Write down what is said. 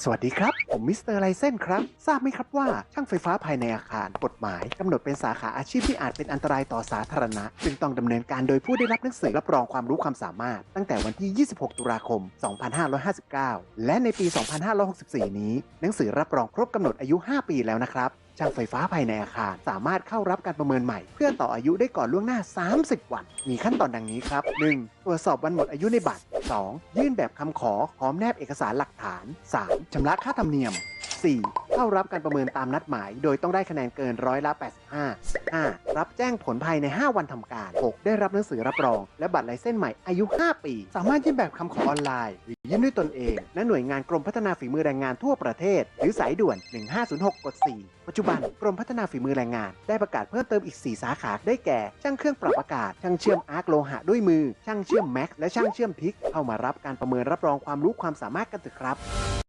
สวัสดีครับ ผมมิสเตอร์ไลเซนครับ ทราบไหมครับว่า ช่างไฟฟ้าภายในอาคารกฎหมายกำหนดเป็นสาขาอาชีพที่อาจเป็นอันตรายต่อสาธารณะ จึงต้องดำเนินการโดยผู้ได้รับหนังสือรับรองความรู้ความสามารถ ตั้งแต่วันที่ 26 ตุลาคม 2559 และในปี 2564 นี้ หนังสือรับรองครบกำหนดอายุ 5 ปีแล้วนะครับช่างไฟฟ้าภายในอาคาร สามารถเข้ารับการประเมินใหม่ เพื่อต่ออายุได้ก่อนล่วงหน้า 30 วัน มีขั้นตอนดังนี้ครับ 1. ตรวจสอบวันหมดอายุในบัตร 2. ยื่นแบบคำขอพร้อมแนบเอกสารหลักฐาน 3. ชำระค่าธรรมเนียม 4. เข้ารับการประเมินตามนัดหมาย โดยต้องได้คะแนนเกินร้อยละ 85 5. รับแจ้งผลภายใน 5 วันทำการ 6. ได้รับหนังสือรับรอง และบัตรลายเส้นใหม่อายุ 5 ปี สามารถยื่นแบบคำขอออนไลน์ ยื่นด้วยตนเอง และหน่วยงานกรมพัฒนาฝีมือแรงงานทั่วประเทศ หรือสายด่วน 1506กด4ปัจจุบันกรมพัฒนาฝีมือแรงงาน ได้ประกาศเพิ่มเติมอีก 4 สาขาได้แก่ ช่างเครื่องปรับอากาศ ช่างเชื่อมอาร์คโลหะด้วยมือ ช่างเชื่อมแม็กและช่างเชื่อมพิก เข้ามารับการประเมินรับรองความรู้ความสามารถกันเถอะครับ